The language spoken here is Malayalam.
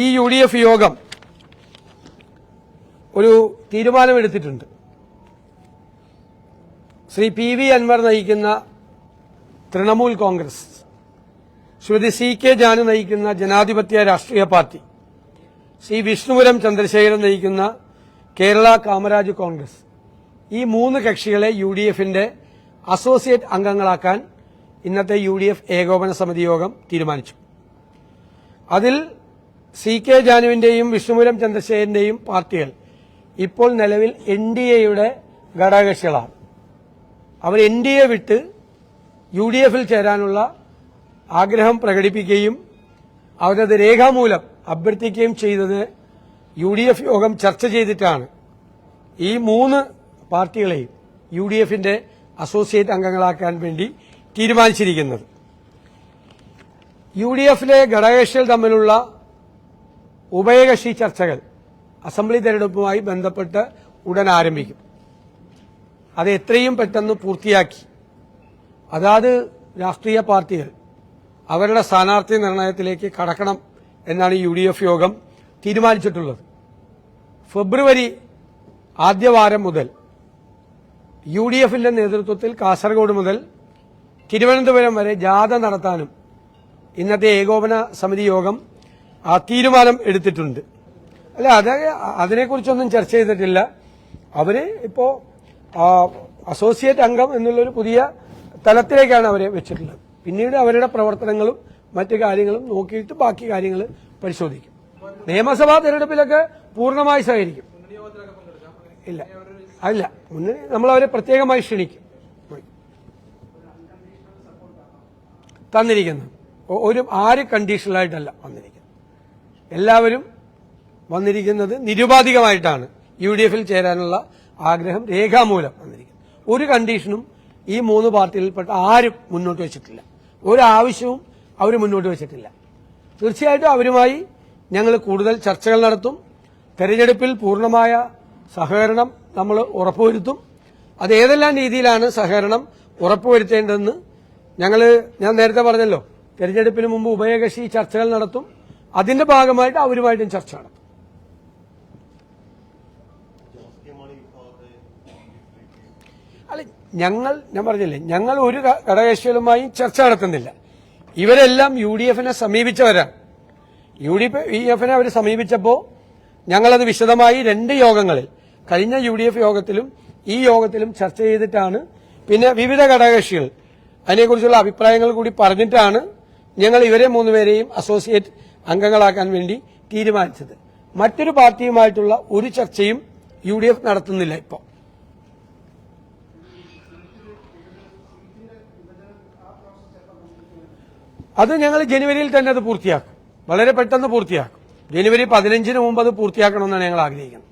ഈ യു ഡി എഫ് യോഗം ഒരു തീരുമാനമെടുത്തിട്ടുണ്ട്. ശ്രീ പി വി അൻവർ നയിക്കുന്ന തൃണമൂൽ കോൺഗ്രസ് ശ്രീമതി സി കെ ജാനു നയിക്കുന്ന ജനാധിപത്യ രാഷ്ട്രീയ പാർട്ടി ശ്രീ വിഷ്ണുപുരം ചന്ദ്രശേഖരൻ നയിക്കുന്ന കേരള കാമരാജ് കോൺഗ്രസ് ഈ മൂന്ന് കക്ഷികളെ യു ഡി എഫിന്റെ അസോസിയേറ്റ് അംഗങ്ങളാക്കാൻ ഇന്നത്തെ യു ഡി എഫ് ഏകോപന സമിതി യോഗം തീരുമാനിച്ചു. അതിൽ സി കെ ജാനുവിന്റെയും വിഷ്ണുപുരം ചന്ദ്രശേഖരന്റെയും പാർട്ടികൾ ഇപ്പോൾ നിലവിൽ എൻ ഡി എയുടെ ഘടകകക്ഷികളാണ്. അവർ എൻ ഡി എ വിട്ട് യു ഡി എഫിൽ ചേരാനുള്ള ആഗ്രഹം പ്രകടിപ്പിക്കുകയും അവരത് രേഖാമൂലം അഭ്യർത്ഥിക്കുകയും ചെയ്തത് യു ഡി എഫ് യോഗം ചർച്ച ചെയ്തിട്ടാണ്. ഈ മൂന്ന് പാർട്ടികളെയും യു ഡി എഫിന്റെ അസോസിയേറ്റ് അംഗങ്ങളാക്കാൻ വേണ്ടി തീരുമാനിച്ചിരിക്കുന്നത്. യു ഡി എഫിലെ ഘടകകക്ഷികൾ തമ്മിലുള്ള ഉഭയകക്ഷി ചർച്ചകൾ അസംബ്ലി തെരഞ്ഞെടുപ്പുമായി ബന്ധപ്പെട്ട് ഉടൻ ആരംഭിക്കും. അത് എത്രയും പെട്ടെന്ന് പൂർത്തിയാക്കി അതാത് രാഷ്ട്രീയ പാർട്ടികൾ അവരുടെ സ്ഥാനാർത്ഥി നിർണയത്തിലേക്ക് കടക്കണം എന്നാണ് യു ഡി എഫ് യോഗം തീരുമാനിച്ചിട്ടുള്ളത്. ഫെബ്രുവരി ആദ്യവാരം മുതൽ യു ഡി എഫിന്റെ നേതൃത്വത്തിൽ കാസർഗോഡ് മുതൽ തിരുവനന്തപുരം വരെ ജാഥ നടത്താനും ഇന്നത്തെ ഏകോപന സമിതി യോഗം ആ തീരുമാനം എടുത്തിട്ടുണ്ട്. അല്ല അത് അതിനെക്കുറിച്ചൊന്നും ചർച്ച ചെയ്തിട്ടില്ല. അവർ ഇപ്പോ അസോസിയേറ്റ് അംഗം എന്നുള്ളൊരു പുതിയ തലത്തിലേക്കാണ് അവരെ വെച്ചിട്ടുള്ളത്. പിന്നീട് അവരുടെ പ്രവർത്തനങ്ങളും മറ്റു കാര്യങ്ങളും നോക്കിയിട്ട് ബാക്കി കാര്യങ്ങൾ പരിശോധിക്കും. നിയമസഭാ തെരഞ്ഞെടുപ്പിലൊക്കെ പൂർണമായി സഹകരിക്കും. ഇല്ല. അല്ല. മുന്നണി നമ്മൾ അവരെ പ്രത്യേകമായി ക്ഷണിക്കും. തന്നിരിക്കുന്നു. ഒരു ആര് കണ്ടീഷണലായിട്ടല്ല വന്നിരിക്കുന്നത്. എല്ലാവരും വന്നിരിക്കുന്നത് നിരുപാധികമായിട്ടാണ് യു ഡി എഫിൽ ചേരാനുള്ള ആഗ്രഹം രേഖാമൂലം വന്നിരിക്കുന്നത്. ഒരു കണ്ടീഷനും ഈ മൂന്ന് പാർട്ടികളിൽപ്പെട്ട ആരും മുന്നോട്ട് വെച്ചിട്ടില്ല. ഒരാവശ്യവും അവർ മുന്നോട്ട് വെച്ചിട്ടില്ല. തീർച്ചയായിട്ടും അവരുമായി ഞങ്ങൾ കൂടുതൽ ചർച്ചകൾ നടത്തും. തെരഞ്ഞെടുപ്പിൽ പൂർണമായ സഹകരണം നമ്മൾ ഉറപ്പുവരുത്തും. അത് ഏതെല്ലാം രീതിയിലാണ് സഹകരണം ഉറപ്പുവരുത്തേണ്ടതെന്ന് ഞങ്ങൾ ഞാൻ നേരത്തെ പറഞ്ഞല്ലോ തെരഞ്ഞെടുപ്പിന് മുമ്പ് ഉഭയകക്ഷി ചർച്ചകൾ നടത്തും. അതിന്റെ ഭാഗമായിട്ട് അവരുമായിട്ടും ചർച്ച നടത്തും. അല്ല ഞങ്ങൾ ഞാൻ പറഞ്ഞില്ലേ ഞങ്ങൾ ഒരു ഘടകകക്ഷികളുമായും ചർച്ച നടത്തുന്നില്ല. ഇവരെല്ലാം യു ഡി എഫിനെ സമീപിച്ചവരാണ്. യു ഡി എഫിനെ അവർ സമീപിച്ചപ്പോൾ ഞങ്ങളത് വിശദമായി രണ്ട് യോഗങ്ങളിൽ കഴിഞ്ഞ യു ഡി എഫ് യോഗത്തിലും ഈ യോഗത്തിലും ചർച്ച ചെയ്തിട്ടാണ് പിന്നെ വിവിധ ഘടകകക്ഷികൾ അതിനെക്കുറിച്ചുള്ള അഭിപ്രായങ്ങൾ കൂടി പറഞ്ഞിട്ടാണ് ഞങ്ങൾ ഇവരെ മൂന്നുപേരെയും അസോസിയേറ്റ് അംഗങ്ങളാക്കാൻ വേണ്ടി തീരുമാനിച്ചത്. മറ്റൊരു പാർട്ടിയുമായിട്ടുള്ള ഒരു ചർച്ചയും യു ഡി എഫ് നടത്തുന്നില്ല ഇപ്പോൾ അത് ഞങ്ങൾ ജനുവരിയിൽ തന്നെ അത് പൂർത്തിയാക്കും. വളരെ പെട്ടെന്ന് പൂർത്തിയാക്കും. ജനുവരി പതിനഞ്ചിന് മുമ്പ് അത് പൂർത്തിയാക്കണമെന്നാണ് ഞങ്ങൾ ആഗ്രഹിക്കുന്നത്.